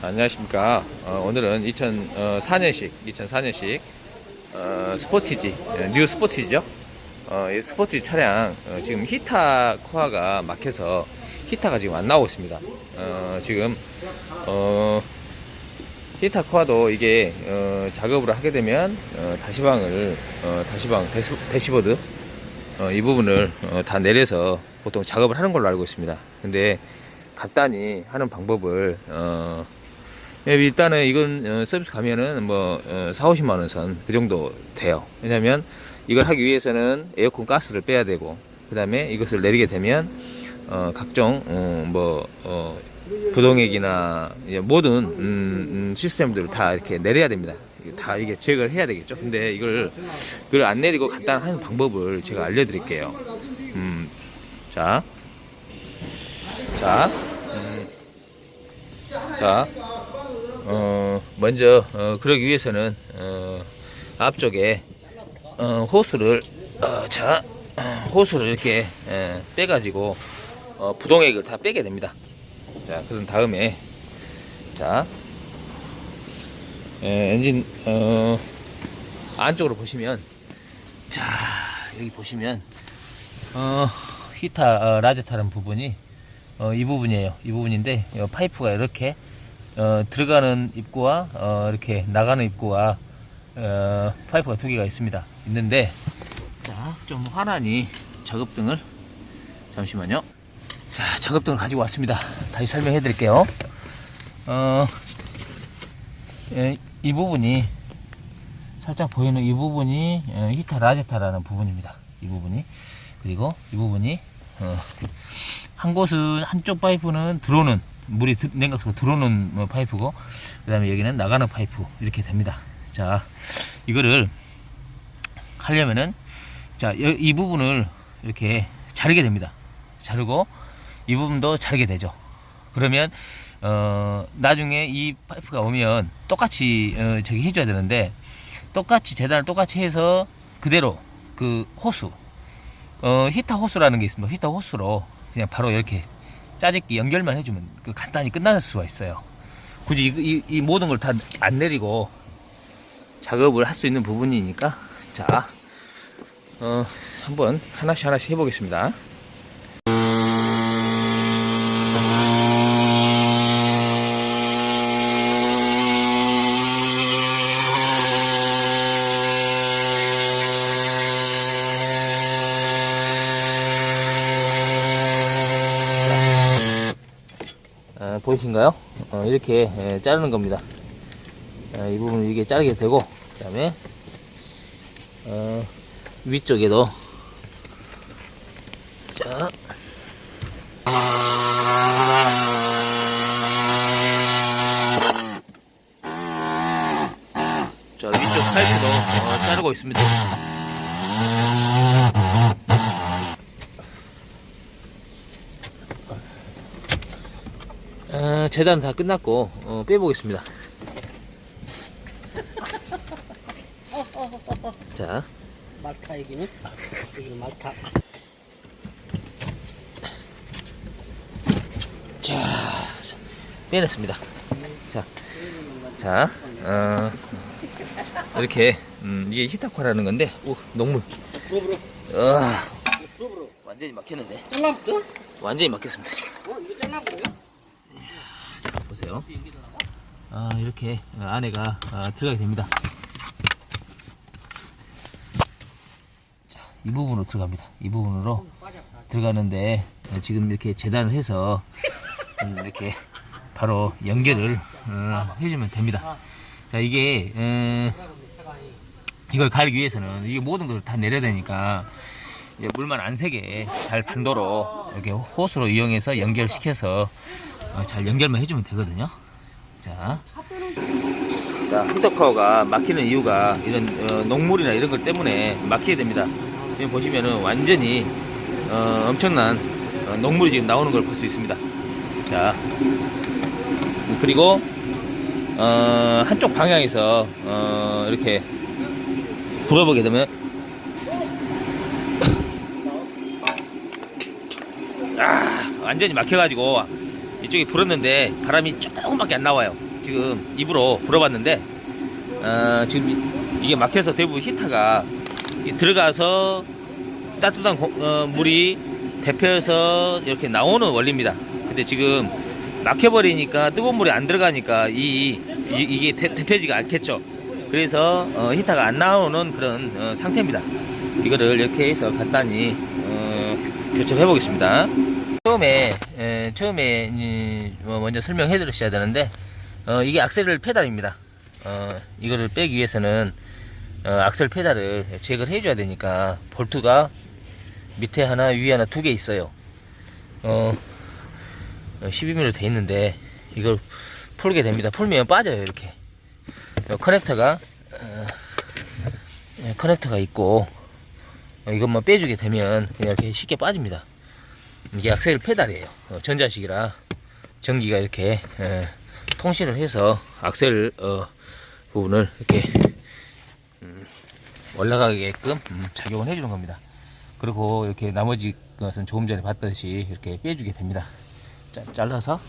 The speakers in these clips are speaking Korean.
안녕하십니까. 어, 오늘은 2004년식, 2004년식 어, 스포티지, 예, 뉴 스포티지죠. 어, 이 스포티지 차량 어, 지금 히타 코어가 막혀서 히타가 지금 안 나오고 있습니다. 어, 지금 어, 히타 코어도 이게 어, 작업을 하게 되면 어, 다시방을 어, 다시방 데시, 데시보드 어, 이 부분을 어, 다 내려서 보통 작업을 하는 걸로 알고 있습니다. 근데 간단히 하는 방법을 어, 예, 일단은 이건 어, 서비스 가면은 뭐 어, 4, 50만 원 선 그 정도 돼요. 왜냐면 이걸 하기 위해서는 에어컨 가스를 빼야 되고 그다음에 이것을 내리게 되면 어, 각종 어, 뭐 어, 부동액이나 모든 음, 음, 시스템들을 다 이렇게 내려야 됩니다. 다 이게 제거를 해야 되겠죠. 근데 이걸 그걸 안 내리고 하는 방법을 제가 알려드릴게요. 음, 자, 자, 음, 자, 어, 먼저 어, 그러기 위해서는 어, 앞쪽에 어, 호스를 어, 자 어, 호스를 이렇게 예, 빼가지고 어, 부동액을 다 빼게 됩니다. 자, 그런 다음에 자 예, 엔진 어, 안쪽으로 보시면 자 여기 보시면 어, 히타 어, 라제타는 부분이 어, 이 부분이에요. 이 부분인데 어, 파이프가 이렇게 어, 들어가는 입구와 어, 이렇게 나가는 입구와 어, 파이프가 두 개가 있습니다. 있는데 자, 좀 환하니 작업등을 잠시만요. 자, 작업등을 가지고 왔습니다. 다시 설명해 드릴게요. 어, 예, 이 부분이 살짝 보이는 이 부분이 어, 히타 라제타라는 부분입니다. 이 부분이 그리고 이 부분이 어, 한 곳은 한쪽 파이프는 들어오는 물이 드- 냉각수가 들어오는 뭐 파이프고 그 다음에 여기는 나가는 파이프 이렇게 됩니다. 자 이거를 하려면은 자 이 부분을 이렇게 자르게 됩니다. 자르고 이 부분도 자르게 되죠. 그러면 어 나중에 이 파이프가 오면 똑같이 어, 저기 해줘야 되는데 똑같이 재단을 똑같이 해서 그대로 그 호수 어 히타 호수라는 게 있습니다. 히타 호수로 그냥 바로 이렇게 짜집기 연결만 해주면 그 간단히 끝날 수가 있어요. 굳이 이, 이- 이 모든 걸 다 안 내리고 작업을 할 수 있는 부분이니까 자 어, 한번 하나씩 하나씩 해보겠습니다. 보이신가요? 어, 이렇게 예, 자르는 겁니다. 어, 이 부분 이게 자르게 되고 그 다음에 어, 위쪽에도 자 자, 위쪽 파이프도 어, 자르고 있습니다. 아, 재단 다 끝났고 어, 빼보겠습니다. 자, 말타 여기는 여기는 말타 자, 빼냈습니다. 자, 자, 어, 이렇게 음, 이게 히타코라는 건데, 오, 녹물. 프로브로 완전히 막혔는데? 완전히 막혔습니다 지금. 어 이거 잘라버려? 보세요. 아, 이렇게 안에가 아, 들어가게 됩니다. 자, 이 부분으로 들어갑니다. 이 부분으로 들어가는데 어, 지금 이렇게 재단을 해서 음, 이렇게 바로 연결을 어, 해주면 됩니다. 자, 이게 에, 이걸 갈기 위해서는 이게 모든 걸다 내려야 되니까 물만 안 새게 잘 반도로 이렇게 호스로 이용해서 연결시켜서 어, 잘 연결만 해주면 되거든요. 자, 자 히터커가 막히는 이유가 이런 어, 녹물이나 이런 것 때문에 막히게 됩니다. 여기 보시면은 완전히 어, 엄청난 어, 녹물이 지금 나오는 걸 볼 수 있습니다. 자, 그리고 어, 한쪽 방향에서 어, 이렇게 불어보게 되면 아, 완전히 막혀가지고 이쪽이 불었는데 바람이 조금밖에 안 나와요. 지금 입으로 불어봤는데 어, 지금 이- 이게 막혀서 대부분 히터가 이 들어가서 따뜻한 고- 어, 물이 데펴서 이렇게 나오는 원리입니다. 근데 지금 막혀버리니까 뜨거운 물이 안 들어가니까 이, 이, 게 데펴지가 않겠죠. 그래서 어, 히터가 안 나오는 그런 어, 상태입니다. 이거를 이렇게 해서 간단히 어, 교체를 해 보겠습니다. 처음에 에, 처음에 이, 뭐 먼저 설명해 드렸어야 되는데 어, 이게 악셀 페달입니다. 어, 이거를 빼기 위해서는 어, 악셀 페달을 제거를 해줘야 되니까 볼트가 밑에 하나 위에 하나 두 개 있어요. 어, 12mm 돼 있는데 이걸 풀게 됩니다. 풀면 빠져요 이렇게. 어, 커넥터가 어, 예, 커넥터가 있고 어, 이것만 빼주게 되면 그냥 이렇게 쉽게 빠집니다. 이게 악셀 페달이에요. 어, 전자식이라 전기가 이렇게 에, 통신을 해서 악셀 어, 부분을 이렇게 음, 올라가게끔 음, 작용을 해주는 겁니다. 그리고 이렇게 나머지 것은 조금 전에 봤듯이 이렇게 빼주게 됩니다. 자, 잘라서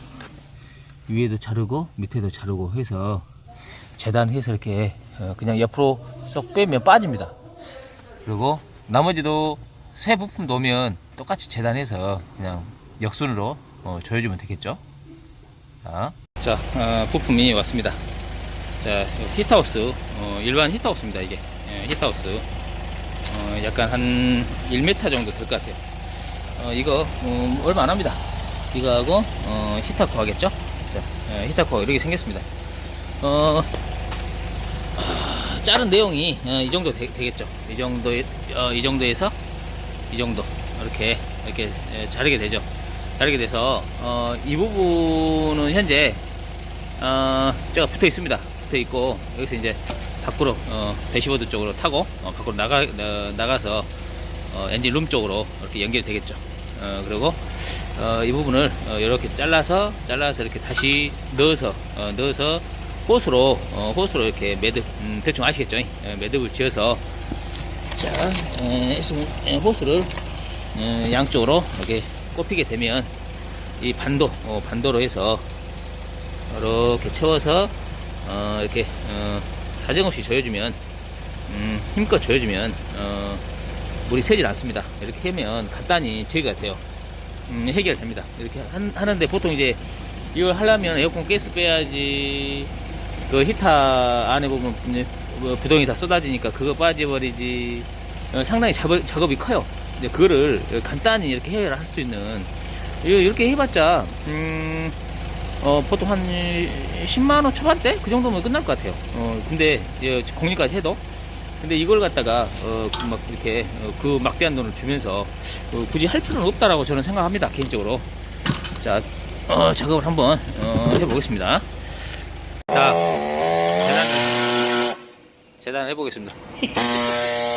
위에도 자르고 밑에도 자르고 해서 재단해서 이렇게 어, 그냥 옆으로 쏙 빼면 빠집니다. 그리고 나머지도 새 부품 넣으면 똑같이 재단해서 그냥 역순으로 어, 조여주면 되겠죠. 자, 자 어, 부품이 왔습니다. 자, 히트하우스 어, 일반 히트하우스입니다. 이게 예, 히트하우스 어, 약간 한 1m 정도 될 것 같아요. 어, 이거 음, 얼마 안 합니다. 이거하고 어, 히타코 하겠죠? 자, 예, 히타코 이렇게 생겼습니다. 어, 아, 자른 내용이 어, 이 정도 되, 겠죠이 정도 어, 이 정도에서 이 정도 이렇게 이렇게 예, 자르게 되죠. 자르게 돼서 어, 이 부분은 현재 어, 제가 붙어 있습니다. 붙어 있고 여기서 이제 밖으로 어, 대시보드 쪽으로 타고 어, 밖으로 나가 어, 나가서 어, 엔진 룸 쪽으로 이렇게 연결되겠죠. 어, 그리고 어, 이 부분을 어, 이렇게 잘라서 잘라서 이렇게 다시 넣어서 어, 넣어서 호스로 어, 호스로 이렇게 매듭 음, 대충 아시겠죠? 예, 매듭을 지어서 자 에, 있으면 에, 호스를 에, 양쪽으로 이렇게 꼽히게 되면 이 반도 어, 반도로 해서 이렇게 채워서 어, 이렇게 어, 사정없이 조여주면 음, 힘껏 조여주면 어, 물이 새질 않습니다. 이렇게 하면 간단히 제거가 돼요. 음, 해결됩니다. 이렇게 한- 하는데 보통 이제 이걸 하려면 에어컨 가스 빼야지 그 히터 안에 보면 부동이 다 쏟아지니까 그거 빠져버리지 어, 상당히 작업, 작업 이 커요. 이제 그거를 간단히 이렇게 해결할 수 있는 이- 이렇게 해봤자 음, 어, 보통 한 10만원 초반대? 그 정도면 끝날 것 같아요. 어, 근데, 예, 공리까지 해도. 근데 이걸 갖다가, 어, 그막 이렇게, 어, 그 막대한 돈을 주면서, 어, 굳이 할 필요는 없다라고 저는 생각합니다, 개인적으로. 자, 어, 작업을 한번, 어, 해보겠습니다. 자, 재단을 해보겠습니다.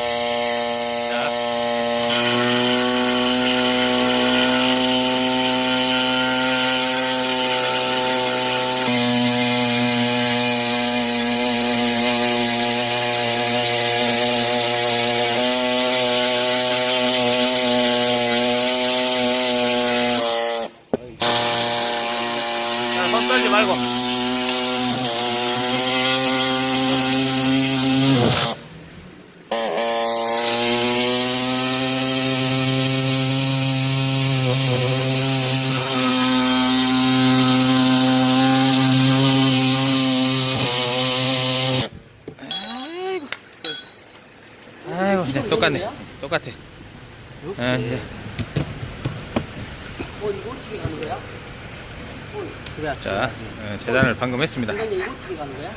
아이고, 그냥 똑같네. 똑같아. 아, 이제. 어, 이거 어떻게 가는 거야? 어, 그래. 자, 어, 재단을 방금 했습니다. 이거 이거 어떻게 가는 거야?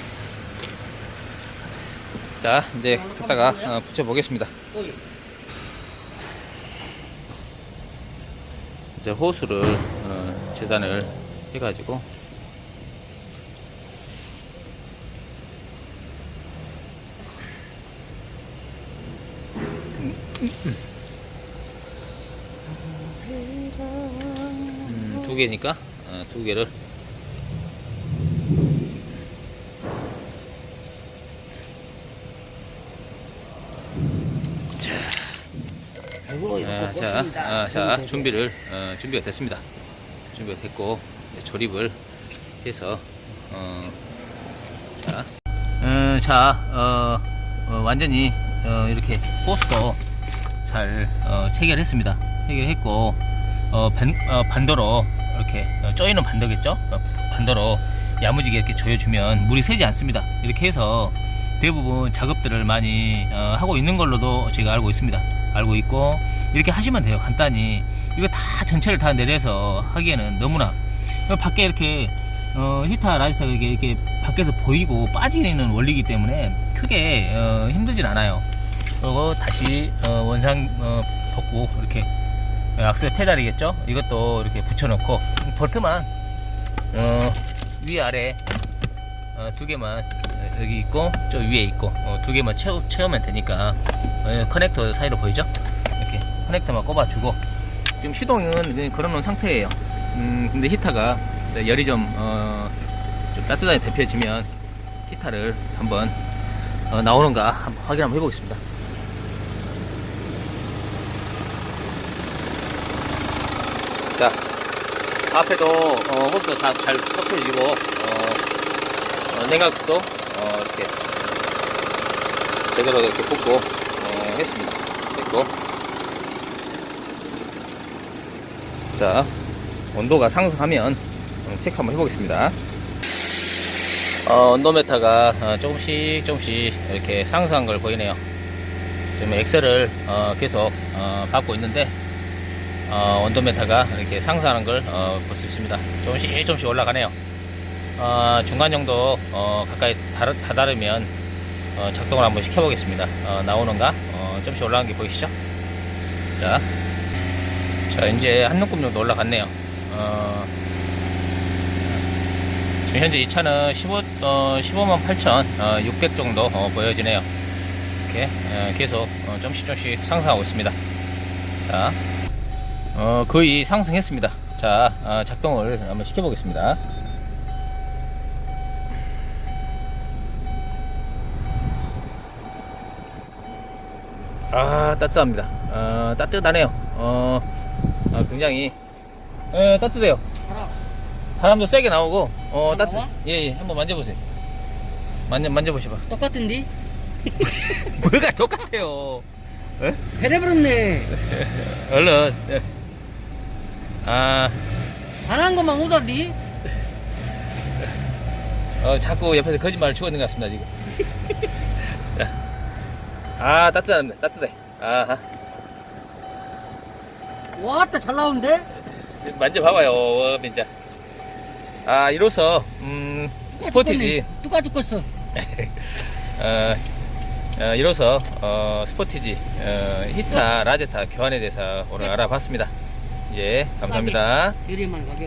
자, 이제 갖다가 어, 붙여 보겠습니다. 어이. 이제 호수를 어, 재단을 해가지고 음, 두 개니까 어, 두 개를 아, 자. 아, 자 준비를 어, 준비가 됐습니다. 준비가 됐고 조립을 해서 어, 자, 음, 자 어, 어, 완전히 어, 이렇게 호스도 잘 어, 체결했습니다. 체결했고 어, 반, 어, 반도로 이렇게 어, 쪼이는 반도겠죠? 어, 반도로 야무지게 이렇게 조여주면 물이 새지 않습니다. 이렇게 해서 대부분 작업들을 많이 어, 하고 있는 걸로도 제가 알고 있습니다. 알고 있고 이렇게 하시면 돼요. 간단히 이거 다 전체를 다 내려서 하기에는 너무나 어, 밖에 이렇게 어, 히타 라이트가 이렇게, 이렇게 밖에서 보이고 빠지는 원리이기 때문에 크게 어, 힘들진 않아요. 그리고 다시 어, 원상 어, 벗고 이렇게 어, 악셀 페달이겠죠? 이것도 이렇게 붙여놓고 볼트만 어, 위아래 어, 두 개만 여기 있고 저 위에 있고 어, 두 개만 채우, 채우면 되니까 어, 커넥터 사이로 보이죠? 이렇게 커넥터만 꼽아주고 지금 시동은 걸어놓은 상태예요. 음, 근데 히타가 열이 좀, 어, 좀 따뜻하게 데펴지면 히타를 한번 어, 나오는가 한번 확인 한번 해보겠습니다. 자, 앞에도 어, 호스도 다잘 섞여지고 어, 어, 냉각수도 어, 이렇게 제대로 이렇게 붓고 어, 했습니다. 됐고 자 온도가 상승하면 음, 체크 한번 해보겠습니다. 어, 온도메타가 어, 조금씩 조금씩 이렇게 상승한 걸 보이네요. 지금 엑셀을 어, 계속 어, 받고 있는데 어, 온도메타가 이렇게 상승하는 걸 볼 수 있습니다. 조금씩 조금씩 올라가네요. 어, 중간 정도 어, 가까이 다, 다다르면 어, 작동을 한번 시켜보겠습니다. 어, 나오는가? 어, 조금씩 올라간 게 보이시죠? 자, 자 이제 한 눈금 정도 올라갔네요. 어, 지금 현재 이 차는 15, 어, 15만 8천 어, 600 정도 어, 보여지네요. 이렇게 어, 계속 어, 좀씩 좀씩 상승하고 있습니다. 자, 어, 거의 상승했습니다. 자, 어, 작동을 한번 시켜보겠습니다. 아, 따뜻합니다. 어, 따뜻하네요. 어, 아, 굉장히 예, 따뜻해요. 바람도 세게 나오고 어 어, 따뜻 나와? 예 예 한번 만져보세요 만져 만져보시봐 똑같은데? 뭐가 똑같아요 배려버렸네. 얼른 예. 아. 반한 것만 오다니? 어, 자꾸 옆에서 거짓말을 치고 있는 것 같습니다 지금. 자. 아 따뜻합니다 따뜻해. 아하. 와따 잘 나오는데? 만져봐봐요 어, 진짜 아 이로써 음 스포티지. 뚜까 죽겠어. 어, 어, 이로써 어, 스포티지 어, 히타 라제타 교환에 대해서 오늘 알아봤습니다 예 감사합니다 저렴한 가격.